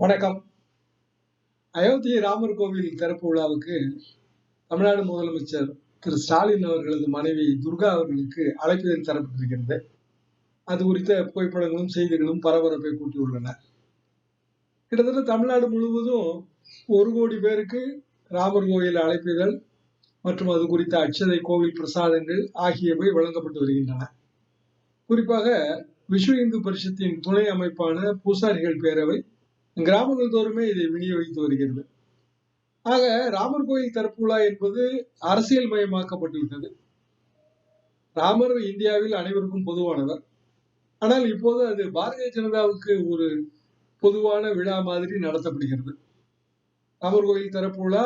வணக்கம். அயோத்தி ராமர் கோவில் திறப்பு விழாவுக்கு தமிழ்நாடு முதலமைச்சர் திரு ஸ்டாலின் அவர்களது மனைவி துர்கா அவர்களுக்கு அழைப்பிதழ் தரப்பட்டிருக்கிறது. அது குறித்த புகைப்படங்களும் செய்திகளும் பரபரப்பை கூட்டியுள்ளன. கிட்டத்தட்ட தமிழ்நாடு முழுவதும் ஒரு கோடி பேருக்கு ராமர் கோவில் அழைப்பிதழ் மற்றும் அது குறித்த அச்சதை கோவில் பிரசாதங்கள் ஆகியவை வழங்கப்பட்டு வருகின்றன. குறிப்பாக விஸ்வ இந்து பரிஷத்தின் துணை அமைப்பான பூசாரிகள் பேரவை கிராமங்கள் தோறுமே இதை விநியோகித்து வருகிறது. ஆக ராமர் கோயில் திறப்பு விழா என்பது அரசியல் மயமாக்கப்பட்டுவிட்டது ராமர் இந்தியாவில் அனைவருக்கும் பொதுவானவர். ஆனால் இப்போது அது பாரதிய ஜனதாவுக்கு ஒரு பொதுவான விழா மாதிரி நடத்தப்படுகிறது. ராமர் கோயில் திறப்பு விழா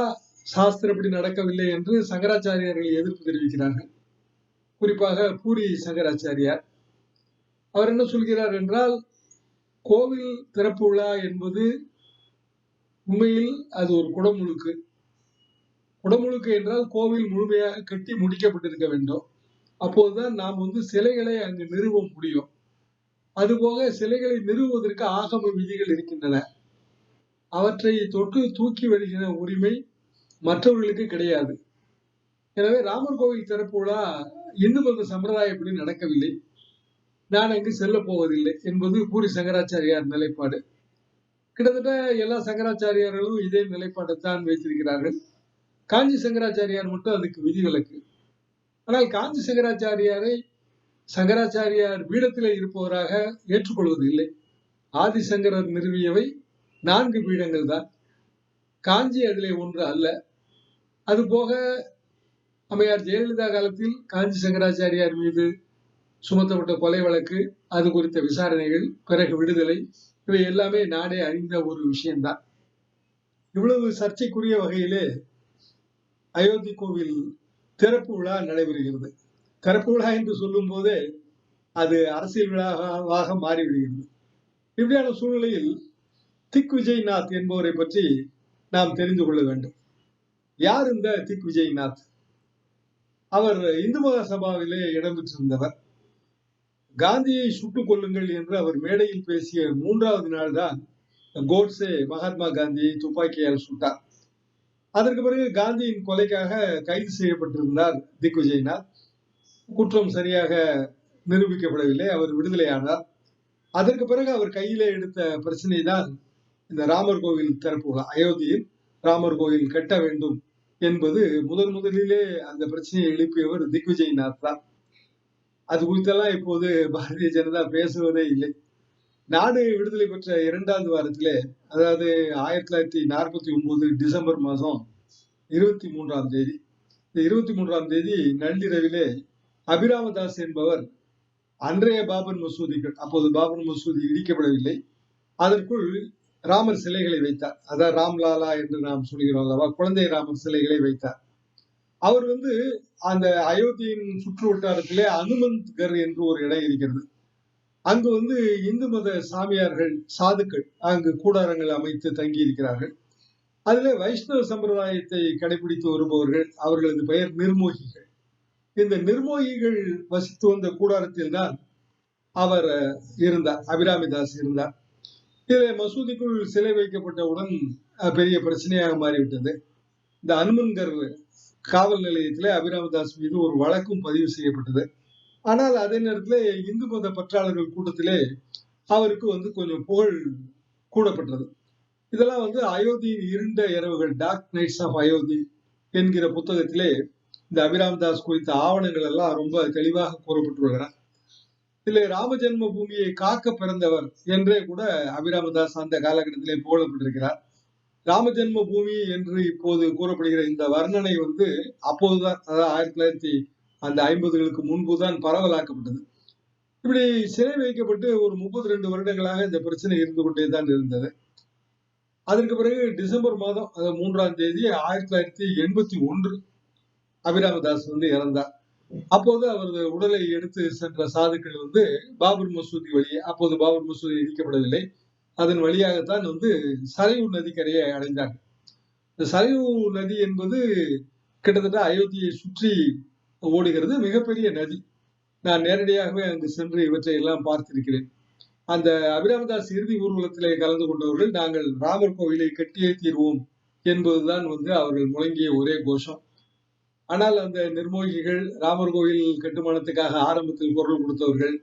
சாஸ்திரப்படி நடக்கவில்லை என்று சங்கராச்சாரியார்கள் எதிர்ப்பு தெரிவிக்கிறார்கள். குறிப்பாக பூரி சங்கராச்சாரியார். அவர் என்ன சொல்கிறார் என்றால் கோவில் திறப்பு விழா என்பது உண்மையில் அது ஒரு குடமுழுக்கு. குடமுழுக்கு என்றால் கோவில் முழுமையாக கட்டி முடிக்கப்பட்டிருக்க வேண்டும். அப்போதுதான் நாம் வந்து சிலைகளை அங்கு நிறுவ முடியும். அதுபோக சிலைகளை நிறுவுவதற்கு ஆகம விதிகள் இருக்கின்றன. அவற்றை தொட்டு தூக்கி வருகிற உரிமை மற்றவர்களுக்கு கிடையாது. எனவே ராமர் கோவில் திறப்பு விழா இன்னும் அந்த சம்பிரதாயப்படி நடக்கவில்லை. நான் அங்கு செல்ல போவதில்லை என்பது பூரி சங்கராச்சாரியார் நிலைப்பாடு. கிட்டத்தட்ட எல்லா சங்கராச்சாரியார்களும் இதே நிலைப்பாட்டைத்தான் வைத்திருக்கிறார்கள். காஞ்சி சங்கராச்சாரியார் மட்டும் அதுக்கு விதிவிலக்கு ஆனால் காஞ்சி சங்கராச்சாரியாரை சங்கராச்சாரியார் பீடத்தில் இருப்பவராக ஏற்றுக்கொள்வது இல்லை ஆதிசங்கரர் நிறுவியவை நான்கு பீடங்கள் தான். காஞ்சி அதிலே ஒன்று அல்ல. அதுபோக அம்மையார் ஜெயலலிதா காலத்தில் காஞ்சி சங்கராச்சாரியார் மீது சுமத்தப்பட்ட கொலை வழக்கு அது குறித்த விசாரணைகள் பிறகு விடுதலை இவை எல்லாமே நாடே அறிந்த ஒரு விஷயம்தான். இவ்வளவு சர்ச்சைக்குரிய வகையிலே அயோத்தி கோவில் திறப்பு விழா நடைபெறுகிறது. திறப்பு விழா என்று சொல்லும் போதே அது அரசியல் விழாவாக மாறிவிடுகிறது. இப்படியான சூழ்நிலையில் திக் விஜய்நாத் என்பவரை பற்றி நாம் தெரிந்து கொள்ள வேண்டும். யார் இந்த திக் விஜய்நாத்? அவர் இந்து மகா சபாவிலே இடம்பெற்றிருந்தவர் காந்தியை சுட்டுக் கொள்ளுங்கள் என்று அவர் மேடையில் பேசிய மூன்றாவது நாள் தான் கோட்ஸே மகாத்மா காந்தியை துப்பாக்கியால் சுட்டார். அதற்கு பிறகு காந்தியின் கொலைக்காக கைது செய்யப்பட்டிருந்தார் திக்விஜய்நாத் குற்றம் சரியாக நிரூபிக்கப்படவில்லை அவர் விடுதலையானார். அதற்கு பிறகு அவர் கையிலே எடுத்த பிரச்சனை தான் இந்த ராமர் கோவில் திறப்பு விழா அயோத்தியில் ராமர் கோவில் கட்ட வேண்டும் என்பது முதன் முதலிலே அந்த பிரச்சனையை எழுப்பியவர் திக்விஜய்நாத் தான். அது குறித்தெல்லாம் இப்போது பாரதிய ஜனதா பேசுவதே இல்லை. நாடு விடுதலை பெற்ற இரண்டாவது வாரத்திலே அதாவது ஆயிரத்தி தொள்ளாயிரத்தி நாற்பத்தி ஒன்பது டிசம்பர் மாதம் இருபத்தி மூன்றாம் தேதி இந்த இருபத்தி மூன்றாம் தேதி நள்ளிரவிலே அபிராமதாஸ் என்பவர் அன்றைய பாபர் மசூதிகள் அப்போது பாபர் மசூதி இடிக்கப்படவில்லை. அதற்குள் ராமர் சிலைகளை வைத்தார். அதான் ராம்லாலா என்று நாம் சொல்கிறோம் அல்லவா? குழந்தை ராமர் சிலைகளை வைத்தார். அவர் வந்து அந்த அயோத்தியின் சுற்று வட்டாரத்திலே அனுமந்த்கர் என்று ஒரு இடம் இருக்கிறது. அங்கு வந்து இந்து மத சாமியார்கள் சாதுக்கள் அங்கு கூடாரங்கள் அமைத்து தங்கி இருக்கிறார்கள் அதுல வைஷ்ணவ சம்பிரதாயத்தை கடைபிடித்து வருபவர்கள் அவர்களது பெயர் நிர்மோகிகள். இந்த நிர்மோகிகள் வசித்து வந்த கூடாரத்தில் தான் அவர் இருந்தார் அபிராமிதாஸ் இருந்தார். இதில் மசூதிக்குள் சிலை வைக்கப்பட்டவுடன் பெரிய பிரச்சனையாக மாறிவிட்டது. இந்த அனுமன்கர் காவல் நிலையத்திலே அபிராமதாஸ் மீது ஒரு வழக்கும் பதிவு செய்யப்பட்டது. ஆனால் அதே நேரத்தில் இந்து மத பற்றாளர்கள் கூட்டத்திலே அவருக்கு வந்து கொஞ்சம் புகழ் கூடப்பட்டது. இதெல்லாம் வந்து அயோத்தியின் இருண்ட இரவுகள் டார்க் நைட்ஸ் ஆஃப் அயோத்தி என்கிற புத்தகத்திலே இந்த அபிராமதாஸ் குறித்த ஆவணங்கள் எல்லாம் ரொம்ப தெளிவாக கூறப்பட்டுள்ளன. இதில் ராம ஜென்ம பூமியை காக்க பிறந்தவர் என்றே கூட அபிராமதாஸ் அந்த காலகட்டத்திலே புகழப்பட்டிருக்கிறார். ராம ஜென்ம பூமி என்று இப்போது கூறப்படுகிற இந்த வர்ணனை வந்து அப்போதுதான் அதாவது ஆயிரத்தி தொள்ளாயிரத்தி அந்த ஐம்பதுகளுக்கு முன்பு தான் பரவலாக்கப்பட்டது. இப்படி சிறை வைக்கப்பட்டு ஒரு முப்பத்தி ரெண்டு வருடங்களாக இந்த பிரச்சனை இருந்து கொண்டே தான் இருந்தது. அதற்கு பிறகு டிசம்பர் மாதம் அதாவது மூன்றாம் தேதி ஆயிரத்தி தொள்ளாயிரத்தி எண்பத்தி ஒன்று அபிராமதாஸ் வந்து இறந்தார். அப்போது அவரது உடலை எடுத்து சென்ற சாதுக்கள் வந்து பாபர் மசூதி வழியே அப்போது பாபர் மசூதி இடிக்கப்படவில்லை. அதன் வழியாகத்தான் வந்து சரையூ நதிக்கரையை அடைந்தார்கள். இந்த சரையூ நதி என்பது கிட்டத்தட்ட அயோத்தியை சுற்றி ஓடுகிறது. மிகப்பெரிய நதி. நான் நேரடியாகவே அங்கு சென்று இவற்றை எல்லாம் பார்த்திருக்கிறேன். அந்த அபிராமதாஸ் இறுதி ஊர்வலத்திலே கலந்து கொண்டவர்கள் நாங்கள் ராமர் கோவிலை கட்டியே தீர்வோம் என்பதுதான் வந்து அவர்கள் முழங்கிய ஒரே கோஷம். ஆனால் அந்த நிர்மோகிகள் ராமர் கோவில் கட்டுமானத்துக்காக ஆரம்பத்தில் குரல் கொடுத்தவர்கள்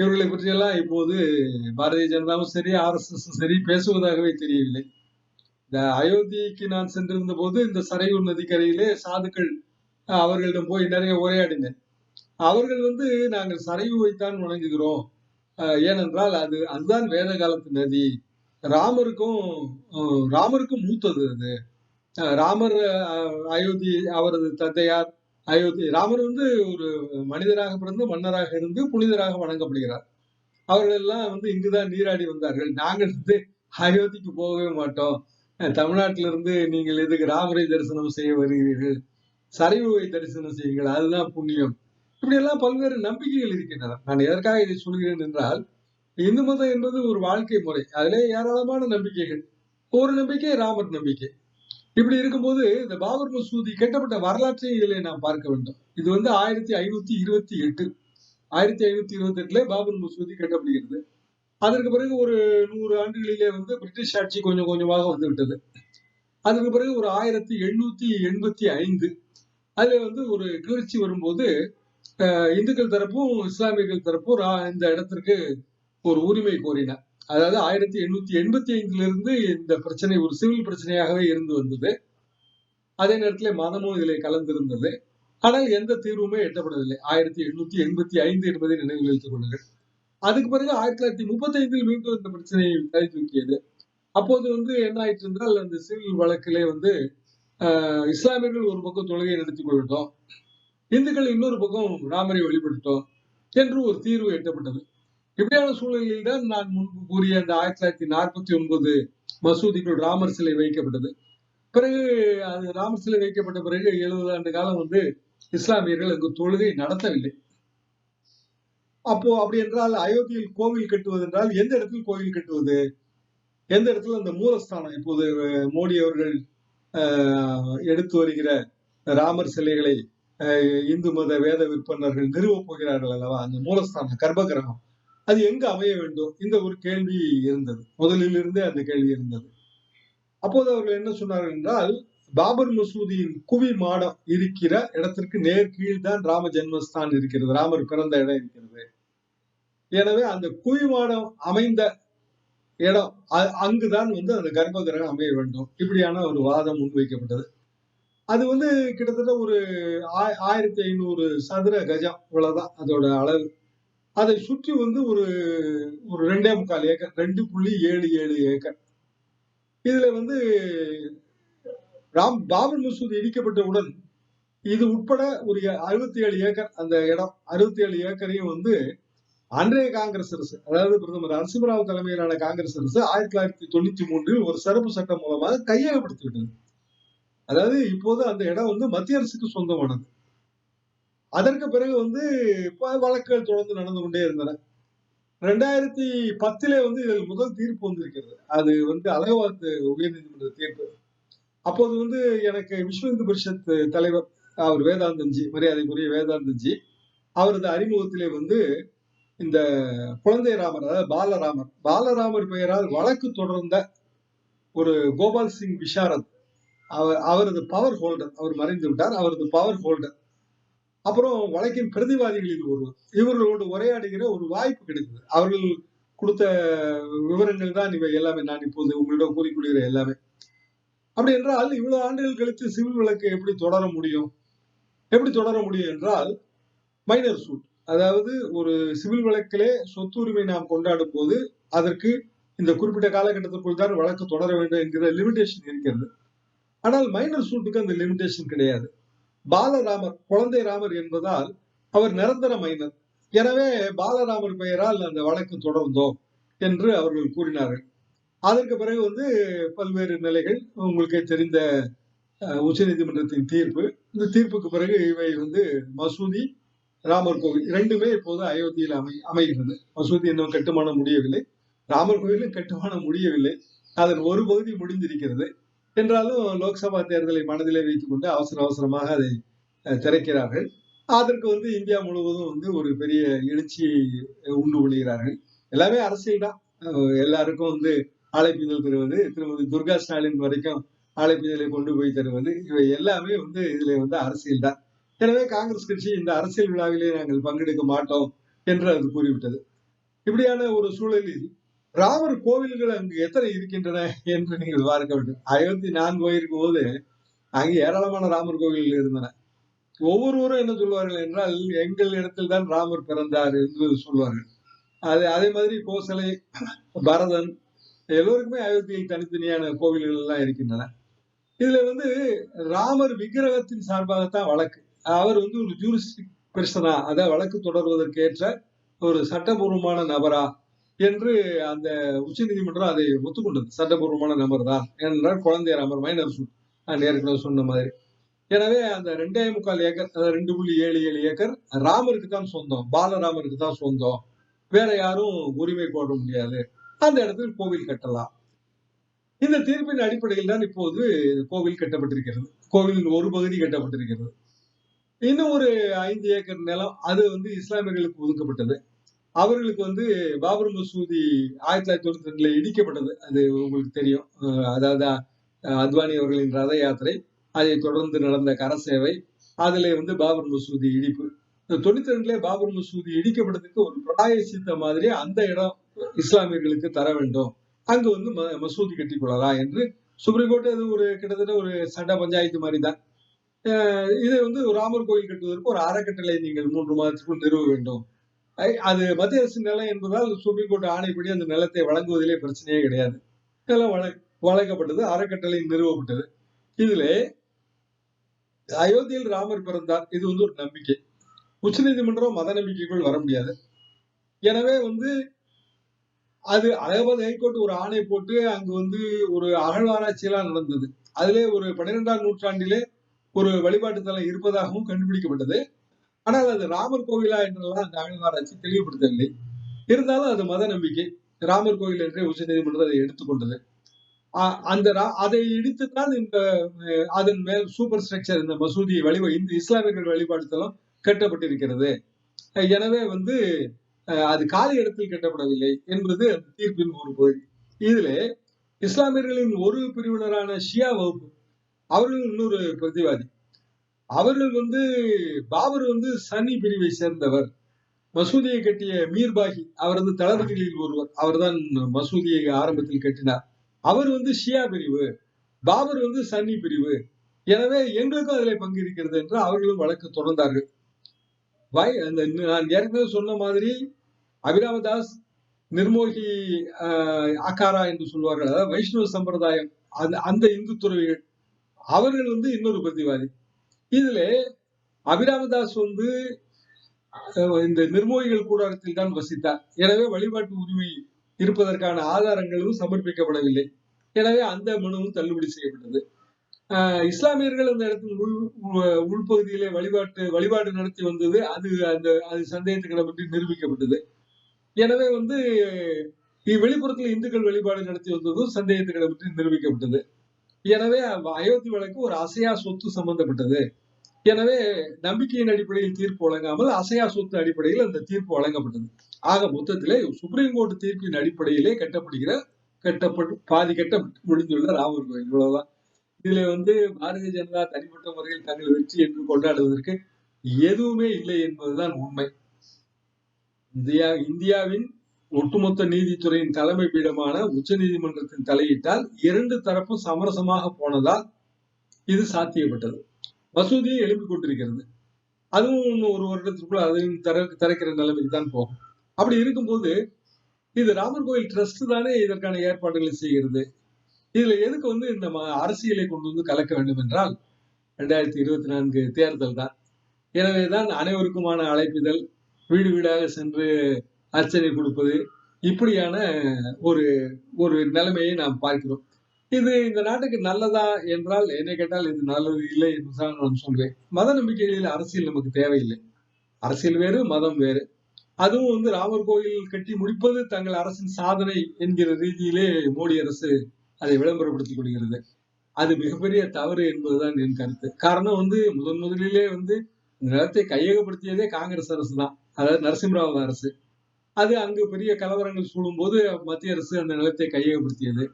இவர்களை பற்றியெல்லாம் இப்போது பாரதிய ஜனதாவும் சரி ஆர் எஸ் எஸ் சரி பேசுவதாகவே தெரியவில்லை. இந்த அயோத்திக்கு நான் சென்றிருந்த போது இந்த சரையூர் நதிக்கரையிலே சாதுக்கள் அவர்களிடம் போய் நிறைய உரையாடினேன் அவர்கள் வந்து நாங்கள் சரையூவைத்தான் வணங்குகிறோம். அஹ், ஏனென்றால் அது அதுதான் வேத காலத்து நதி. ராமருக்கும் ராமருக்கும் மூத்தது அது. அஹ், ராமர் அஹ், அயோத்தி அவரது தந்தையார் அயோத்தி. ராமர் வந்து ஒரு மனிதராக பிறந்து மன்னராக இருந்து புனிதராக வணங்கப்படுகிறார். அவர்கள் எல்லாம் வந்து இங்குதான் நீராடி வந்தார்கள். நாங்கள் வந்து அயோத்திக்கு போகவே மாட்டோம். தமிழ்நாட்டில தமிழ்நாட்டிலிருந்து நீங்கள் எதுக்கு ராமரை தரிசனம் செய்ய வருகிறீர்கள்? சரிவுவை தரிசனம் செய்யுங்கள். அதுதான் புண்ணியம். இப்படி எல்லாம் பல்வேறு நம்பிக்கைகள் இருக்கின்றன. நான் எதற்காக இதை சொல்கிறேன் என்றால் இந்து மதம் என்பது ஒரு வாழ்க்கை முறை. அதிலே ஏராளமான நம்பிக்கைகள். ஒரு நம்பிக்கை ராமர் நம்பிக்கை. இப்படி இருக்கும்போது இந்த பாபர் மசூதி கட்டப்பட்ட வரலாற்றை இதில் நாம் பார்க்க வேண்டும். இது வந்து ஆயிரத்தி ஐநூத்தி இருபத்தி எட்டு ஆயிரத்தி ஐநூத்தி இருபத்தி எட்டுல பாபர் மசூதி கட்டப்படுகிறது. அதற்கு பிறகு ஒரு நூறு ஆண்டுகளிலே வந்து பிரிட்டிஷ் ஆட்சி கொஞ்சம் கொஞ்சமாக வந்து விட்டது அதற்கு பிறகு ஒரு ஆயிரத்தி எண்ணூத்தி எண்பத்தி ஐந்து அதுல வந்து ஒரு கிளர்ச்சி வரும்போது இந்துக்கள் தரப்பும் இஸ்லாமியர்கள் தரப்பும் இந்த இடத்திற்கு ஒரு உரிமை கோரினார். அதாவது ஆயிரத்தி எண்ணூத்தி எண்பத்தி ஐந்துல இருந்து இந்த பிரச்சனை ஒரு சிவில் பிரச்சனையாகவே இருந்து வந்தது. அதே நேரத்தில் மதமும் இதில் கலந்திருந்தது. ஆனால் எந்த தீர்வுமே எட்டப்படவில்லை. ஆயிரத்தி எண்ணூத்தி எண்பத்தி ஐந்து என்பதை நினைவில் வைத்துக் கொள்ளுங்கள். அதுக்கு பிறகு ஆயிரத்தி தொள்ளாயிரத்தி முப்பத்தி ஐந்தில் மீண்டும் இந்த பிரச்சனையை தலை தூக்கியது. அப்போது வந்து என்ன ஆயிற்று என்றால் அந்த சிவில் வழக்கிலே வந்து ஆஹ், இஸ்லாமியர்கள் ஒரு பக்கம் தொழுகை நடத்தி கொள்ளட்டும். இந்துக்கள் இன்னொரு பக்கம் ராமரை வழிபடட்டும் என்று ஒரு தீர்வு எட்டப்பட்டது. இப்படியான சூழ்நிலையில் தான் நான் முன்பு கூறிய அந்த ஆயிரத்தி தொள்ளாயிரத்தி நாற்பத்தி ஒன்பது மசூதிக்குள் ராமர் சிலை வைக்கப்பட்டது. பிறகு அது ராமர் சிலை வைக்கப்பட்ட பிறகு எழுபது ஆண்டு காலம் வந்து இஸ்லாமியர்கள் அங்கு தொழுகை நடத்தவில்லை. அப்போ அப்படி என்றால் அயோத்தியில் கோவில் கட்டுவது என்றால் எந்த இடத்தில் கோவில் கட்டுவது? எந்த இடத்துல? அந்த மூலஸ்தானம். இப்போது மோடி அவர்கள் எடுத்து வருகிற ராமர் சிலைகளை அஹ், இந்து மத வேத விற்பனர்கள் நிறுவப் போகிறார்கள் அல்லவா? அந்த மூலஸ்தானம் கர்ப்பகிரகம் அது எங்கு அமைய வேண்டும்? இந்த ஒரு கேள்வி இருந்தது. முதலில் இருந்தே அந்த கேள்வி இருந்தது. அப்போது அவர்கள் என்ன சொன்னார்கள் என்றால் பாபர் மசூதியின் குவி மாடம் இருக்கிற இடத்திற்கு நேர் கீழ்தான் ராம ஜென்மஸ்தான் இருக்கிறது. ராமர் பிறந்த இடம் இருக்கிறது. எனவே அந்த குவி மாடம் அமைந்த இடம் அங்குதான் வந்து அந்த கர்ப்பகிரகம் அமைய வேண்டும். இப்படியான ஒரு வாதம் முன்வைக்கப்பட்டது. அது வந்து கிட்டத்தட்ட ஒரு ஆயிரத்தி ஐநூறு சதுர கஜம் இவ்வளவுதான் அதோட அளவு. அதை சுற்றி வந்து ஒரு ஒரு ரெண்டே முக்கால் ஏக்கர் ரெண்டு புள்ளி ஏழு ஏழு ஏக்கர். இதுல வந்து ராம் பாபர் மசூதி இடிக்கப்பட்டவுடன் இது உட்பட ஒரு அறுபத்தி ஏழு ஏக்கர் அந்த இடம் அறுபத்தி ஏழு ஏக்கரையும் வந்து அன்றைய காங்கிரஸ் அரசு அதாவது பிரதமர் நரசிம்மராவ் தலைமையிலான காங்கிரஸ் அரசு ஆயிரத்தி தொள்ளாயிரத்தி தொண்ணூத்தி மூன்றில் ஒரு சிறப்பு சட்டம் மூலமாக கையகப்படுத்திவிட்டது. அதாவது இப்போது அந்த இடம் வந்து மத்திய அரசுக்கு சொந்தமானது. அதற்கு பிறகு வந்து வழக்குகள் தொடர்ந்து நடந்து கொண்டே இருந்தன. ரெண்டாயிரத்தி பத்திலே வந்து இதில் முதல் தீர்ப்பு வந்திருக்கிறது. அது வந்து அலகாபாத் உயர்நீதிமன்ற தீர்ப்பு. அப்போது வந்து எனக்கு விஸ்வ இந்து பரிஷத் தலைவர் அவர் வேதாந்தன்ஜி மரியாதைக்குரிய வேதாந்தன்ஜி அவரது அறிமுகத்திலே வந்து இந்த குழந்தை ராமர் அதாவது பாலராமர் பாலராமர் பெயரால் வழக்கு தொடர்ந்த ஒரு கோபால் சிங் விஷாரத் அவர் அவரது பவர் ஹோல்டர் அவர் மறைந்து விட்டார். அவரது பவர் ஹோல்டர் அப்புறம் வழக்கின் பிரதிவாதிகளில் ஒருவர். இவர்களோடு உரையாடுகிற ஒரு வாய்ப்பு கிடைத்தது. அவர்கள் கொடுத்த விவரங்கள் தான் இவை எல்லாமே. நான் இப்போது உங்களிடம் கூறிக்கொள்கிற எல்லாமே. அப்படி என்றால் இவ்வளவு ஆண்டுகள் கழித்து சிவில் வழக்கு எப்படி தொடர முடியும்? எப்படி தொடர முடியும் என்றால் மைனர் சூட் அதாவது ஒரு சிவில் வழக்கிலே சொத்துரிமை நாம் கொண்டாடும் போது அதற்கு இந்த குறிப்பிட்ட காலகட்டத்திற்குள் தான் வழக்கு தொடர வேண்டும் என்கிற லிமிடேஷன் இருக்கிறது. ஆனால் மைனர் சூட்டுக்கு அந்த லிமிடேஷன் கிடையாது. பாலராமர் குழந்தை ராமர் என்பதால் அவர் நிரந்தர மைனர் எனவே பாலராமர் பெயரால் அந்த வழக்கு தொடர்ந்தோம் என்று அவர்கள் கூறினார்கள். அதற்கு பிறகு வந்து பல்வேறு நிலைகள் உங்களுக்கே தெரிந்த அஹ், உச்சநீதிமன்றத்தின் தீர்ப்பு. இந்த தீர்ப்புக்கு பிறகு இவை வந்து மசூதி ராமர் கோவில் இரண்டுமே இப்போது அயோத்தியில் அமை அமைகிறது மசூதி இன்னும் கட்டுமானம் முடியவில்லை. ராமர் கோவிலும் கட்டுமானம் முடியவில்லை. அதன் ஒரு பகுதி முடிந்திருக்கிறது. என்றாலும் லோக்சபா தேர்தலை மனதிலே வைத்துக் கொண்டு அவசர அவசரமாக அதை திறக்கிறார்கள். அதற்கு வந்து இந்தியா முழுவதும் வந்து ஒரு பெரிய எழுச்சி உண்டு கொள்கிறார்கள். எல்லாமே அரசியல் தான். எல்லாருக்கும் வந்து அழைப்பிதழ் தருவது திருமதி துர்கா ஸ்டாலின் வரைக்கும் அழைப்பிதழை கொண்டு போய் தருவது இவை எல்லாமே வந்து இதுல வந்து அரசியல் தான். எனவே காங்கிரஸ் கட்சி இந்த அரசியல் விழாவிலே நாங்கள் பங்கெடுக்க மாட்டோம் என்று அது கூறிவிட்டது. இப்படியான ஒரு சூழலில் ராமர் கோவில்கள் அங்கு எத்தனை இருக்கின்றன என்று நீங்கள் பார்க்க வேண்டும். அயோத்தி நான் போயிருக்கும் போது அங்கு ஏராளமான ராமர் கோவில்கள் இருந்தன. ஒவ்வொருவரும் என்ன சொல்வார்கள் என்றால் எங்கள் இடத்தில் தான் ராமர் பிறந்தார் என்று சொல்வார்கள். அது அதே மாதிரி கோசலை பரதன் எல்லோருக்குமே அயோத்தியில் தனித்தனியான கோவில்கள் எல்லாம் இருக்கின்றன. இதுல வந்து ராமர் விக்கிரகத்தின் சார்பாகத்தான் வழக்கு. அவர் வந்து ஒரு ஜூரிஸ்டிக் பெர்சனா அதை வழக்கு தொடர்வதற்கேற்ற ஒரு சட்டபூர்வமான நபரா என்று அந்த உச்ச நீதிமன்றம் அதை ஒத்துக்கொண்டது. சட்டபூர்வமான நபர் தான் என்றால் குழந்தை ராமர் மைனர் சூட் நான் ஏற்கனவே சொன்ன மாதிரி. எனவே அந்த ரெண்டே முக்கால் ஏக்கர் அதாவது ரெண்டு புள்ளி ஏழு ஏழு ஏக்கர் ராமருக்கு தான் சொந்தம். பாலராமருக்கு தான் சொந்தம். வேற யாரும் உரிமை கோர முடியாது. அந்த இடத்தில் கோவில் கட்டலாம். இந்த தீர்ப்பின் அடிப்படையில் தான் இப்போது கோவில் கட்டப்பட்டிருக்கிறது. கோவிலின் ஒரு பகுதி கட்டப்பட்டிருக்கிறது. இன்னும் ஒரு ஐந்து ஏக்கர் நிலம் அது வந்து இஸ்லாமியர்களுக்கு ஒதுக்கப்பட்டது. அவர்களுக்கு வந்து பாபர் மசூதி ஆயிரத்தி தொள்ளாயிரத்தி தொண்ணூத்தி ரெண்டுல இடிக்கப்பட்டது. அது உங்களுக்கு தெரியும். அதாவது அத்வானி அவர்களின் ரத யாத்திரை. அதை தொடர்ந்து நடந்த கரசேவை அதுல வந்து பாபர் மசூதி இடிப்பு. தொண்ணூத்தி ரெண்டுல பாபர் மசூதி இடிக்கப்பட்டதுக்கு ஒரு பிராயசித்த மாதிரி அந்த இடம் இஸ்லாமியர்களுக்கு தர வேண்டும். அங்கு வந்து ம- மசூதி கட்டிக் கொள்ளலாம் என்று சுப்ரீம் கோர்ட் அது ஒரு கிட்டத்தட்ட ஒரு சட்ட பஞ்சாயத்து மாதிரி தான் அஹ் இதை வந்து ராமர் கோயில் கட்டுவதற்கு ஒரு அறக்கட்டளை நீங்கள் மூன்று மாதத்திற்குள் நிறுவ வேண்டும். அது மத்திய அரசு நிலம் என்பதால் சுப்ரீம் கோர்ட் ஆணைப்படி அந்த நிலத்தை வழங்குவதிலே பிரச்சனையே கிடையாது. நிலம் வழ வழங்கப்பட்டது அறக்கட்டளை நிறுவப்பட்டது. இதுல அயோத்தியில் ராமர் பிறந்தார் இது வந்து ஒரு நம்பிக்கை. உச்சநீதிமன்றம் மத நம்பிக்கைக்குள் வர முடியாது. எனவே வந்து அது அலகாபாத் ஹைகோர்ட் ஒரு ஆணை போட்டு அங்கு வந்து ஒரு அகழ்வாராய்ச்சியெல்லாம் நடந்தது. அதிலே ஒரு பன்னிரெண்டாம் நூற்றாண்டிலே ஒரு வழிபாட்டு தலம் இருப்பதாகவும் கண்டுபிடிக்கப்பட்டது. ஆனால் அது ராமர் கோவிலா என்றெல்லாம் அந்த அகழ்வாராய்ச்சி தெளிவுபடுத்தவில்லை. இருந்தாலும் அது மத நம்பிக்கை. ராமர் கோவில் என்றே உச்சநீதிமன்றம் அதை எடுத்துக்கொண்டது அந்த அதை இடித்துத்தான் இந்த அதன் மேல் சூப்பர் ஸ்ட்ரக்சர் இந்த மசூதி வழிபா இந்த இஸ்லாமியர்கள் வழிபாடுத்தலும் கட்டப்பட்டிருக்கிறது. எனவே வந்து அது காலி இடத்தில் கட்டப்படவில்லை என்பது அந்த தீர்ப்பின் ஒரு பகுதி. இதிலே இஸ்லாமியர்களின் ஒரு பிரிவினரான ஷியா வகுப்பு அவர்கள் இன்னொரு பிரதிவாதி. அவர்கள் வந்து பாபர் வந்து சன்னி பிரிவை சேர்ந்தவர். மசூதியை கட்டிய மீர்பாகி அவர் வந்து தளபதிகளில் ஒருவர். அவர்தான் மசூதியை ஆரம்பத்தில் கட்டினார். அவர் வந்து ஷியா பிரிவு. பாபர் வந்து சன்னி பிரிவு. எனவே எங்களுக்கும் அதில் பங்கு இருக்கிறது என்று அவர்களும் வழக்கு தொடர்ந்தார்கள். வை அந்த நான் ஏற்கனவே சொன்ன மாதிரி அபிராமதாஸ் நிர்மோகி அக்காரா என்று சொல்வார்கள். அதாவது வைஷ்ணவ சம்பிரதாயம் அந்த அந்த இந்து துறவிகள். அவர்கள் வந்து இன்னொரு பிரதிவாதி. இதுல அபிராமதாஸ் வந்து இந்த நிர்மோகிகள் கூடாரத்தில் தான் வசித்தார். எனவே வழிபாட்டு உரிமை இருப்பதற்கான ஆதாரங்களும் சமர்ப்பிக்கப்படவில்லை. எனவே அந்த மனுவும் தள்ளுபடி செய்யப்பட்டது. ஆஹ், இஸ்லாமியர்கள் அந்த இடத்தில் உள் உள்பகுதியிலே வழிபாட்டு வழிபாடு நடத்தி வந்தது. அது அந்த அது சந்தேகத்துக்கிடமின்றி நிரூபிக்கப்பட்டது. எனவே வந்து இ- வெளிப்புறத்தில் இந்துக்கள் வழிபாடு நடத்தி வந்ததும் சந்தேகத்துக்கிடமின்றி நிரூபிக்கப்பட்டது. எனவே அயோத்தி வழக்கு ஒரு அசையா சொத்து சம்பந்தப்பட்டது. எனவே நம்பிக்கையின் அடிப்படையில் தீர்ப்பு வழங்காமல் அசையா சொத்து அடிப்படையில் அந்த தீர்ப்பு வழங்கப்பட்டது. ஆக மொத்தத்திலே சுப்ரீம் கோர்ட் தீர்ப்பின் அடிப்படையிலே கட்டப்படுகிற கட்டப்பட்டு பாதி கட்ட முடிந்துள்ள ராமர் கோயில். இவ்வளவுதான். இதுல வந்து பாரதிய ஜனதா தனிப்பட்ட முறையில் தங்கள் வெற்றி என்று கொண்டாடுவதற்கு எதுவுமே இல்லை என்பதுதான் உண்மை. இந்தியா இந்தியாவின் ஒட்டுமொத்த நீதித்துறையின் தலைமை பீடமான உச்ச நீதிமன்றத்தின் தலையிட்டால் இரண்டு தரப்பும் சமரசமாக போனதால் இது சாத்தியப்பட்டது. மசூதியை எழுப்பிக் கொண்டிருக்கிறது. அதுவும் இன்னும் ஒரு வருடத்திற்குள்ள அதையும் திற திறக்கிற நிலைமைக்கு தான் போகும். அப்படி இருக்கும்போது இது ராமர் கோயில் ட்ரஸ்ட் தானே இதற்கான ஏற்பாடுகளை செய்கிறது. இதுல எதுக்கு வந்து இந்த அரசியலை கொண்டு வந்து கலக்க வேண்டும் என்றால் ரெண்டாயிரத்தி இருபத்தி நான்கு தேர்தல் தான். எனவேதான் அனைவருக்குமான அழைப்பிதழ் வீடு வீடாக சென்று அர்ச்சனை கொடுப்பது இப்படியான ஒரு ஒரு நிலைமையை நாம் பார்க்கிறோம். இது இந்த நாட்டுக்கு நல்லதா என்றால் என்னை கேட்டால் இது நல்லது இல்லை என்றுதான் நான் சொல்றேன் மத நம்பிக்கைகளில் அரசியல் நமக்கு தேவையில்லை. அரசியல் வேறு மதம் வேறு. அதுவும் வந்து ராமர் கோயில் கட்டி முடிப்பது தங்கள் அரசின் சாதனை என்கிற ரீதியிலே மோடி அரசு அதை விளம்பரப்படுத்திக் கொள்கிறது. அது மிகப்பெரிய தவறு என்பதுதான் என் கருத்து. காரணம் வந்து முதன் முதலிலே வந்து இந்த நிலத்தை கையகப்படுத்தியதே காங்கிரஸ் அரசு தான் அதாவது நரசிம்மராவ் அரசு. அது அங்கு பெரிய கலவரங்கள் சூழும்போது மத்திய அரசு அந்த நிலத்தை கையகப்படுத்தியது.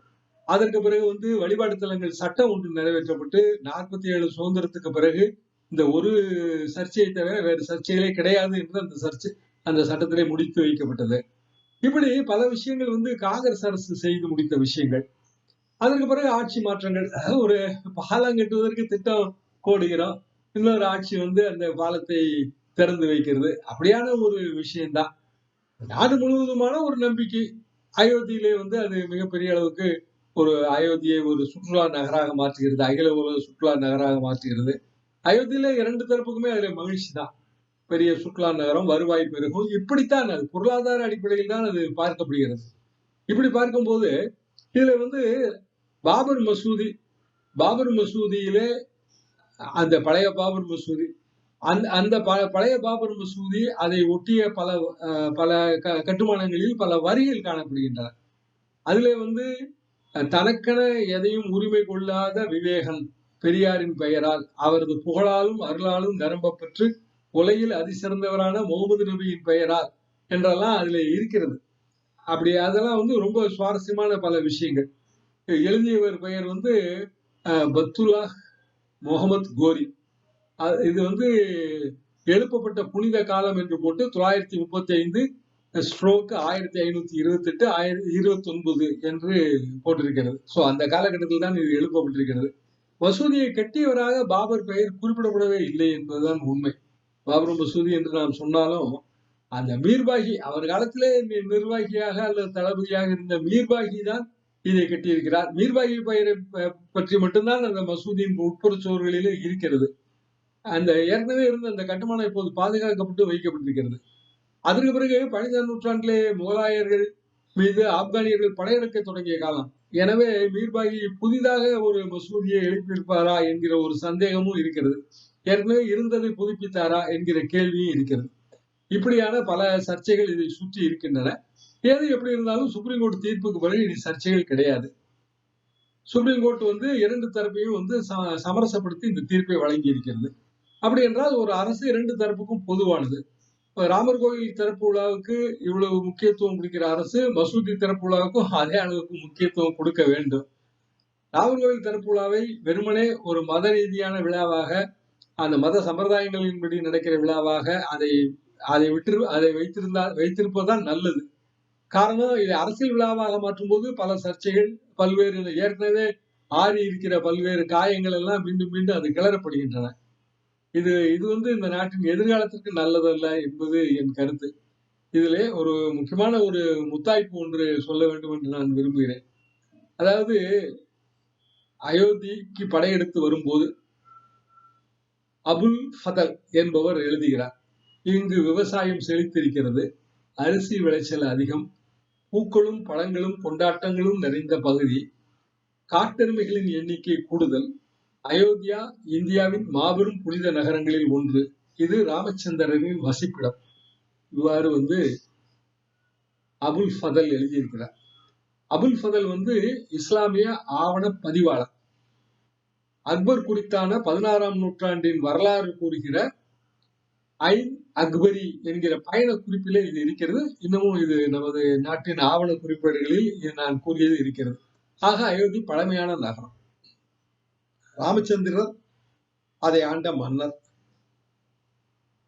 அதற்கு பிறகு வந்து வழிபாட்டு தலங்கள் சட்டம் ஒன்று நிறைவேற்றப்பட்டு நாற்பத்தி ஏழு சுதந்திரத்துக்கு பிறகு இந்த ஒரு சர்ச்சையை தவிர வேறு சர்ச்சைகளே கிடையாது என்று அந்த சர்ச்சை அந்த சட்டத்திலே முடித்து வைக்கப்பட்டது. இப்படி பல விஷயங்கள் வந்து காங்கிரஸ் அரசு செய்து முடித்த விஷயங்கள். அதற்கு பிறகு ஆட்சி மாற்றங்கள். ஒரு பாலம் கட்டுவதற்கு திட்டம் கோடுகிறோம் இன்னொரு ஆட்சி வந்து அந்த பாலத்தை திறந்து வைக்கிறது. அப்படியான ஒரு விஷயம்தான். நாடு முழுவதுமான ஒரு நம்பிக்கை. அயோத்தியிலே வந்து அது மிகப்பெரிய அளவுக்கு ஒரு அயோத்தியை ஒரு சுற்றுலா நகராக மாற்றுகிறது. அகில உலக சுற்றுலா நகராக மாற்றுகிறது. அயோத்தியில இரண்டு தரப்புக்குமே அதுல மகிழ்ச்சி தான். பெரிய சுற்றுலா நகரம் வருவாய் பெருகும். இப்படித்தான் அது பொருளாதார அடிப்படையில் தான் அது பார்க்கப்படுகிறது. இப்படி பார்க்கும்போது இதுல வந்து பாபர் மசூதி பாபர் மசூதியிலே அந்த பழைய பாபர் மசூதி அந்த அந்த ப- பழைய பாபர் மசூதி அதை ஒட்டிய பல பல க- கட்டுமானங்களில் பல வரிகள் காணப்படுகின்றன. அதுல வந்து தனக்கென எதையும் உரிமை கொள்ளாத விவேகன் பெரியாரின் பெயரால் அவரது புகழாலும் அருளாலும் நிரம்பப் பெற்று உலகில் அதிசிறந்தவரான முகமது நபியின் பெயரால் என்றெல்லாம் அதுல இருக்கிறது. அப்படி அதெல்லாம் வந்து ரொம்ப சுவாரஸ்யமான பல விஷயங்கள். எழுதியவர் பெயர் வந்து அஹ், பத்துல்லா முகமது கோரி. இது வந்து எழுப்பப்பட்ட புனித காலம் என்று போட்டு தொள்ளாயிரத்தி முப்பத்தி ஐந்து ஸ்ட்ரோக் ஆயிரத்தி ஐநூத்தி இருபத்தி எட்டு ஆயிரத்தி இருபத்தி ஒன்பது என்று போட்டிருக்கிறது. ஸோ அந்த காலகட்டத்தில் தான் இது எழுப்பப்பட்டிருக்கிறது. மசூதியை கட்டியவராக பாபர் பெயர் குறிப்பிடப்படவே இல்லை என்பதுதான் உண்மை. பாபர் மசூதி என்று நாம் சொன்னாலும் அந்த மீர்பாகி அவர் காலத்திலே நிர்வாகியாக அல்லது தளபதியாக இருந்த மீர்பாகி தான் இதை கட்டியிருக்கிறார். மீர்பாகி பெயரை பற்றி மட்டும்தான் அந்த மசூதியின் உட்புற சுவர்களிலே இருக்கிறது. அந்த ஏற்கனவே இருந்த அந்த கட்டுமானம் இப்போது பாதுகாக்கப்பட்டு வைக்கப்பட்டிருக்கிறது. அதற்கு பிறகு பதினைந்தாம் நூற்றாண்டிலே முகலாயர்கள் மீது ஆப்கானியர்கள் படையெடுக்க தொடங்கிய காலம். எனவே மீர்பாகி புதிதாக ஒரு மசூதியை எழுப்பியிருப்பாரா என்கிற ஒரு சந்தேகமும் இருக்கிறது. ஏற்கனவே இருந்ததை புதுப்பித்தாரா என்கிற கேள்வியும் இருக்கிறது. இப்படியான பல சர்ச்சைகள் இதை சுற்றி இருக்கின்றன. ஏது எப்படி இருந்தாலும் சுப்ரீம் கோர்ட் தீர்ப்புக்கு பிறகு இனி சர்ச்சைகள் கிடையாது. சுப்ரீம் கோர்ட் வந்து இரண்டு தரப்பையும் வந்து ச- சமரசப்படுத்தி இந்த தீர்ப்பை வழங்கி இருக்கிறது அப்படி என்றால் ஒரு அரசு இரண்டு தரப்புக்கும் பொதுவானது. ராமர் கோயில் திறப்பு விழாவுக்கு இவ்வளவு முக்கியத்துவம் கொடுக்கிற அரசு மசூதி திறப்பு விழாவுக்கும் அதே அளவுக்கு முக்கியத்துவம் கொடுக்க வேண்டும். ராமர் கோயில் திறப்பு விழாவை வெறுமனே ஒரு மத ரீதியான விழாவாக அந்த மத சம்பிரதாயங்களின்படி நடக்கிற விழாவாக அதை அதை விட்டு அதை வைத்திருந்தால் வைத்திருப்பதுதான் நல்லது. காரணம் இதை அரசியல் விழாவாக மாற்றும் போது பல சர்ச்சைகள் பல்வேறு ஏற்கனவே ஆறி இருக்கிற பல்வேறு காயங்கள் எல்லாம் மீண்டும் மீண்டும் அது கிளறப்படுகின்றன. இது இது வந்து இந்த நாட்டின் எதிர்காலத்திற்கு நல்லதல்ல என்பது என் கருத்து. இதிலே ஒரு முக்கியமான ஒரு முத்தாய்ப்பு ஒன்று சொல்ல வேண்டும் என்று நான் விரும்புகிறேன். அதாவது அயோத்திக்கு படையெடுத்து வரும்போது அபுல் ஃபதல் என்பவர் எழுதுகிறார் இங்கு விவசாயம் செழித்திருக்கிறது அரிசி விளைச்சல் அதிகம் பூக்களும் பழங்களும் கொண்டாட்டங்களும் நிறைந்த பகுதி காட்டெருமைகளின் எண்ணிக்கை கூடுதல் அயோத்தியா இந்தியாவின் மாபெரும் புனித நகரங்களில் ஒன்று. இது ராமச்சந்திரனின் வசிப்பிடம். இவ்வாறு வந்து அபுல் ஃபதல் எழுதியிருக்கிறார். அபுல் ஃபதல் வந்து இஸ்லாமிய ஆவண பதிவாளர். அக்பர் குறித்தான பதினாறாம் நூற்றாண்டின் வரலாறு கூறுகிற ஐன் அக்பரி என்கிற பயண குறிப்பிலே இது இருக்கிறது. இன்னமும் இது நமது நாட்டின் ஆவண குறிப்பேடுகளில் இது நான் கூறியது இருக்கிறது. ஆக அயோத்தி பழமையான நகரம். ராமச்சந்திரர் அதை ஆண்ட மன்னர்.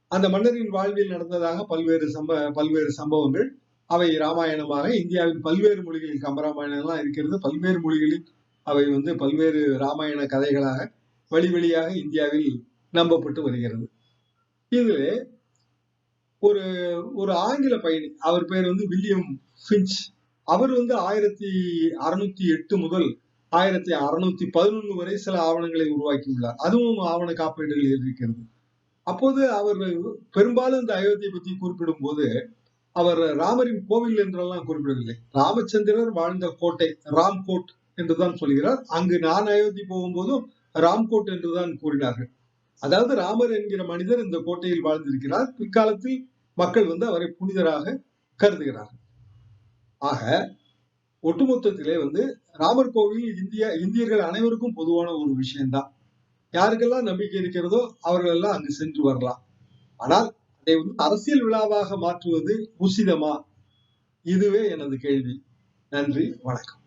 அந்த மன்னரின் வாழ்வில் நடந்ததாக பல்வேறு சம்ப பல்வேறு சம்பவங்கள். அவை ராமாயணமாக இந்தியாவின் பல்வேறு மொழிகளில் கம்பராமாயணம்லாம் இருக்கிறது. பல்வேறு மொழிகளில் அவை வந்து பல்வேறு ராமாயண கதைகளாக வழி வழியாக இந்தியாவில் நம்பப்பட்டு வருகிறது. இதில் ஒரு ஒரு ஆங்கில பயணி அவர் பேர் வந்து வில்லியம் ஃபின்ச். அவர் வந்து ஆயிரத்தி அறுநூத்தி எட்டு முதல் ஆயிரத்தி அறுநூத்தி பதினொன்று வரை சில ஆவணங்களை உருவாக்கியுள்ளார். அதுவும் ஆவண காப்பீடுகள் இருக்கிறது அப்போது அவர் பெரும்பாலும் இந்த அயோத்தியை பற்றி குறிப்பிடும் போது அவர் ராமரின் கோவில் என்றெல்லாம் குறிப்பிடவில்லை. ராமச்சந்திரர் வாழ்ந்த கோட்டை ராம்கோட் என்றுதான் சொல்கிறார். அங்கு நான் அயோத்தி போகும்போதும் ராம்கோட் என்றுதான் கூறினார்கள். அதாவது ராமர் என்கிற மனிதர் இந்த கோட்டையில் வாழ்ந்திருக்கிறார். பிற்காலத்தில் மக்கள் வந்து அவரை புனிதராக கருதுகிறார்கள். ஆக ஒட்டுமொத்தத்திலே வந்து ராமர் கோவில் இந்திய இந்தியர்கள் அனைவருக்கும் பொதுவான ஒரு விஷயம்தான். யாருக்கெல்லாம் நம்பிக்கை இருக்கிறதோ அவர்கள் எல்லாம் அங்கு சென்று வரலாம். ஆனால் அதை வந்து அரசியல் விழாவாக மாற்றுவது உசிதமா? இதுவே எனது கேள்வி. நன்றி வணக்கம்.